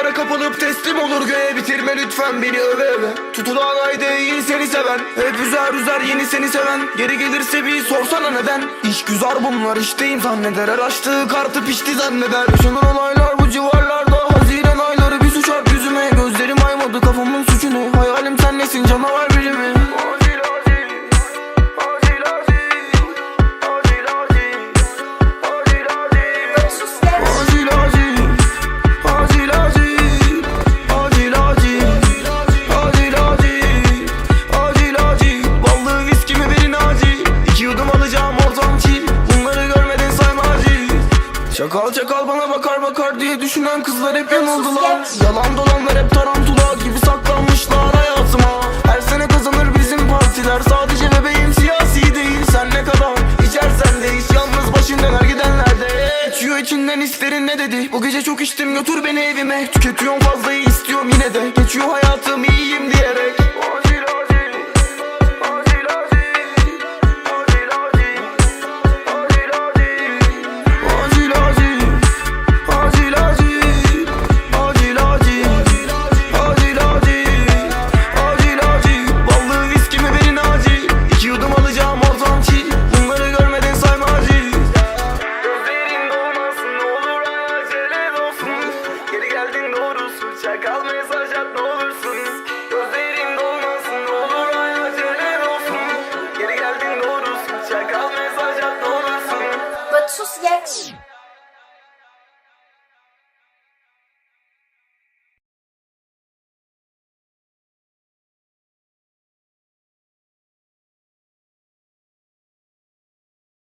rüzgara kapılıp teslim olur göğe Bitirme lütfen beni öve öve. Tutulan ay değil seni seven Hep üzer üzer yeni seni seven. Geri gelirse bir sorsana neden? İş güzel bunlar işteyim zanneder Her açtığı kartı pişti zanneder. Yaşanan olaylar bu civarlarda Çakal çakal bana bakar bakar diye düşünen kızlar hep yanıldılar. Yalan dolanlar hep tarantula gibi saklanmışlar hayatıma. Her sene kazanır bizim partiler. Sadece bebeğim siyasi değil. Sen ne kadar içersen de iç. Yalnız başın döner gidenlerde Geçiyor içinden hislerin ne dedi? Bu gece çok içtim. Götür beni evime. Tüketiyorum fazlayı istiyorum yine de. Geçiyor hayatım iyiyim diyerek Suça kal mesaj at ne olursun.